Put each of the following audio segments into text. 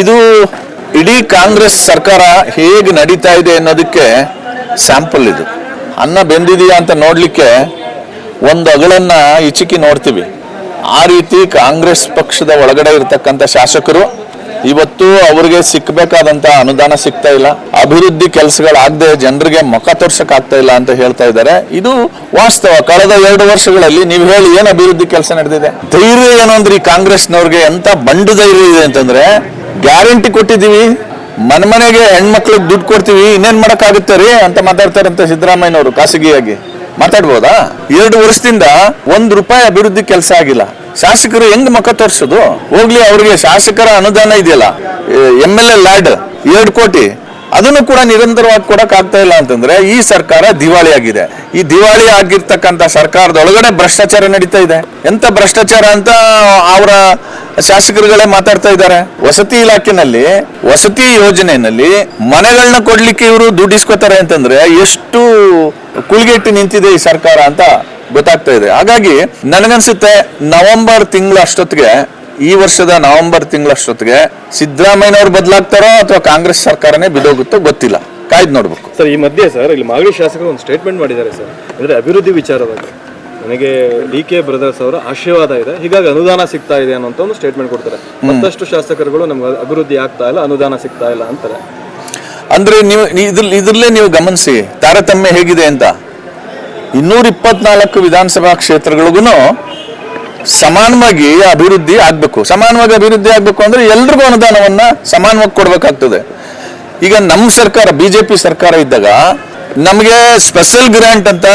ಇದು ಇಡೀ ಕಾಂಗ್ರೆಸ್ ಸರ್ಕಾರ ಹೇಗೆ ನಡೀತಾ ಇದೆ ಅನ್ನೋದಕ್ಕೆ ಸ್ಯಾಂಪಲ್ ಇದು. ಅನ್ನ ಬೆಂದಿದೆಯಾ ಅಂತ ನೋಡ್ಲಿಕ್ಕೆ ಒಂದು ಅಗಳನ್ನ ಇಚಿಕಿ ನೋಡ್ತೀವಿ. ಆ ರೀತಿ ಕಾಂಗ್ರೆಸ್ ಪಕ್ಷದ ಒಳಗಡೆ ಇರತಕ್ಕಂಥ ಶಾಸಕರು ಇವತ್ತು ಅವ್ರಿಗೆ ಸಿಕ್ಕಬೇಕಾದಂತ ಅನುದಾನ ಸಿಗ್ತಾ ಇಲ್ಲ. ಅಭಿವೃದ್ಧಿ ಕೆಲಸಗಳಾಗದೆ ಜನರಿಗೆ ಮುಖ ತೋರ್ಸಕ್ ಆಗ್ತಾ ಇಲ್ಲ ಅಂತ ಹೇಳ್ತಾ ಇದ್ದಾರೆ. ಇದು ವಾಸ್ತವ. ಕಳೆದ ಎರಡು ವರ್ಷಗಳಲ್ಲಿ ನೀವು ಹೇಳಿ ಏನ್ ಅಭಿವೃದ್ಧಿ ಕೆಲಸ ನಡೆದಿದೆ? ಧೈರ್ಯ ಏನು ಅಂದ್ರೆ ಈ ಕಾಂಗ್ರೆಸ್ನವ್ರಿಗೆ ಎಂತ ಬಂಡು ಧೈರ್ಯ ಇದೆ ಅಂತಂದ್ರೆ, ಗ್ಯಾರಂಟಿ ಕೊಟ್ಟಿದ್ದೀವಿ. ಮನೆ ಮನೆಗೆ ಹೆಣ್ಮಕ್ಳಿಗೆ ದುಡ್ಡು ಕೊಡ್ತೀವಿ. ಇನ್ನೇನ್ ಮಾಡಕ್ಕಾಗುತ್ತೆ ರೀ ಅಂತ ಮಾತಾಡ್ತಾರಂತೆ ಸಿದ್ದರಾಮಯ್ಯನವರು ಖಾಸಗಿಯಾಗಿ. ಮಾತಾಡ್ಬೋದಾ? ಎರಡು ವರ್ಷದಿಂದ ಒಂದ್ ರೂಪಾಯಿ ಅಭಿವೃದ್ಧಿ ಕೆಲಸ ಆಗಿಲ್ಲ. ಶಾಸಕರು ಹೆಂಗ್ ಮಖ ತೋರ್ಸೋದು? ಹೋಗ್ಲಿ, ಅವ್ರಿಗೆ ಶಾಸಕರ ಅನುದಾನ ಇದೆಯಲ್ಲ ಎಂ ಎಲ್ ಎ ಲ್ಯಾಡ್, ಎರಡು ಕೋಟಿ, ಅದನ್ನು ಕೂಡ ನಿರಂತರವಾಗಿ ಕೊಡಕ್ ಆಗ್ತಾ ಇಲ್ಲ ಅಂತಂದ್ರೆ ಈ ಸರ್ಕಾರ ದಿವಾಳಿ ಆಗಿದೆ. ಈ ದಿವಾಳಿ ಆಗಿರ್ತಕ್ಕಂಥ ಸರ್ಕಾರದೊಳಗಡೆ ಭ್ರಷ್ಟಾಚಾರ ನಡೀತಾ ಇದೆ. ಎಂತ ಭ್ರಷ್ಟಾಚಾರ ಅಂತ ಅವರ ಶಾಸಕರುಗಳೇ ಮಾತಾಡ್ತಾ ಇದ್ದಾರೆ. ವಸತಿ ಇಲಾಖೆನಲ್ಲಿ, ವಸತಿ ಯೋಜನೆಯಲ್ಲಿ ಮನೆಗಳನ್ನ ಕೊಡ್ಲಿಕ್ಕೆ ಇವರು ದುಡ್ಡು ಇಸ್ಕೋತಾರೆ ಅಂತಂದ್ರೆ ಎಷ್ಟು ಕುಳಿಗೆಟ್ಟು ನಿಂತಿದೆ ಈ ಸರ್ಕಾರ ಅಂತ ಗೊತ್ತಾಗ್ತಾ ಇದೆ. ಹಾಗಾಗಿ ನನಗನ್ಸುತ್ತೆ ನವೆಂಬರ್ ತಿಂಗಳ ಅಷ್ಟೊತ್ತಿಗೆ ಈ ವರ್ಷದ ನವೆಂಬರ್ ತಿಂಗಳಷ್ಟೊತ್ತಿಗೆ ಸಿದ್ದರಾಮಯ್ಯನವ್ರು ಬದಲಾಗ್ತಾರೋ ಅಥವಾ ಕಾಂಗ್ರೆಸ್ ಸರ್ಕಾರನೇ ಬಿದೋಗುತ್ತೋ ಗೊತ್ತಿಲ್ಲ. ಕಾಯ್ದು ನೋಡ್ಬೇಕು. ಸರ್ ಈ ಮಧ್ಯೆ ಸರ್ ಇಲ್ಲಿ ಮಾಗಡಿ ಶಾಸಕರು ಒಂದು ಸ್ಟೇಟ್ಮೆಂಟ್ ಮಾಡಿದ್ದಾರೆ ಸರ್. ಅಂದ್ರೆ ಅಭಿವೃದ್ಧಿ ವಿಚಾರವಾಗಿ. ನನಗೆ ಡಿ ಕೆ ಬ್ರದರ್ಸ್ ಅವರ ಆಶೀರ್ವಾದ ಇದೆ. ಹೀಗಾಗಿ ಅನುದಾನ ಸಿಗ್ತಾ ಇದೆ ಅನ್ನೋಂಥ ಒಂದು ಸ್ಟೇಟ್ಮೆಂಟ್ ಕೊಡ್ತಾರೆ. ಮತ್ತಷ್ಟು ಶಾಸಕರುಗಳು ನಮ್ಗೆ ಅಭಿವೃದ್ಧಿ ಆಗ್ತಾ ಇಲ್ಲ ಅನುದಾನ ಸಿಗ್ತಾ ಇಲ್ಲ ಅಂತಾರೆ. ಅಂದ್ರೆ ನೀವು ಇದ್ರಲ್ಲೇ ನೀವು ಗಮನಿಸಿ ತಾರತಮ್ಯ ಹೇಗಿದೆ ಅಂತ. ಇನ್ನೂರ ಇಪ್ಪತ್ನಾಲ್ಕು ವಿಧಾನಸಭಾ ಕ್ಷೇತ್ರಗಳಿಗೂ ಸಮಾನವಾಗಿ ಅಭಿವೃದ್ಧಿ ಆಗಬೇಕು. ಸಮಾನವಾಗಿ ಅಭಿವೃದ್ಧಿ ಆಗಬೇಕು ಅಂದ್ರೆ ಎಲ್ರಿಗೂ ಅನುದಾನವನ್ನ ಸಮಾನವಾಗಿ ಕೊಡಬೇಕಾಗ್ತದೆ. ಈಗ ನಮ್ಮ ಸರ್ಕಾರ, ಬಿಜೆಪಿ ಸರ್ಕಾರ ಇದ್ದಾಗ ನಮಗೆ ಸ್ಪೆಷಲ್ ಗ್ರಾಂಟ್ ಅಂತ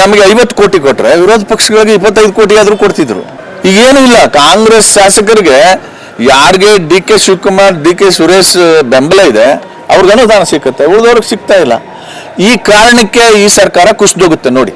ನಮಗೆ ಐವತ್ತು ಕೋಟಿ ಕೊಟ್ರೆ ವಿರೋಧ ಪಕ್ಷಗಳಿಗೆ ಇಪ್ಪತ್ತೈದು ಕೋಟಿ ಆದರೂ ಕೊಡ್ತಿದ್ರು. ಈಗ ಏನೂ ಇಲ್ಲ. ಕಾಂಗ್ರೆಸ್ ಶಾಸಕರಿಗೆ ಯಾರಿಗೆ D K Shivakumar, D K Suresh ಬೆಂಬಲ ಇದೆ, ಅವ್ರಿಗೆ ಅನುದಾನ ಸಿಕ್ಕುತ್ತೆ. ಉಳಿದವ್ರಿಗೆ ಸಿಗ್ತಾ ಇಲ್ಲ. ಈ ಕಾರಣಕ್ಕೆ ಈ ಸರ್ಕಾರ ಕುಸಿದೋಗುತ್ತೆ ನೋಡಿ.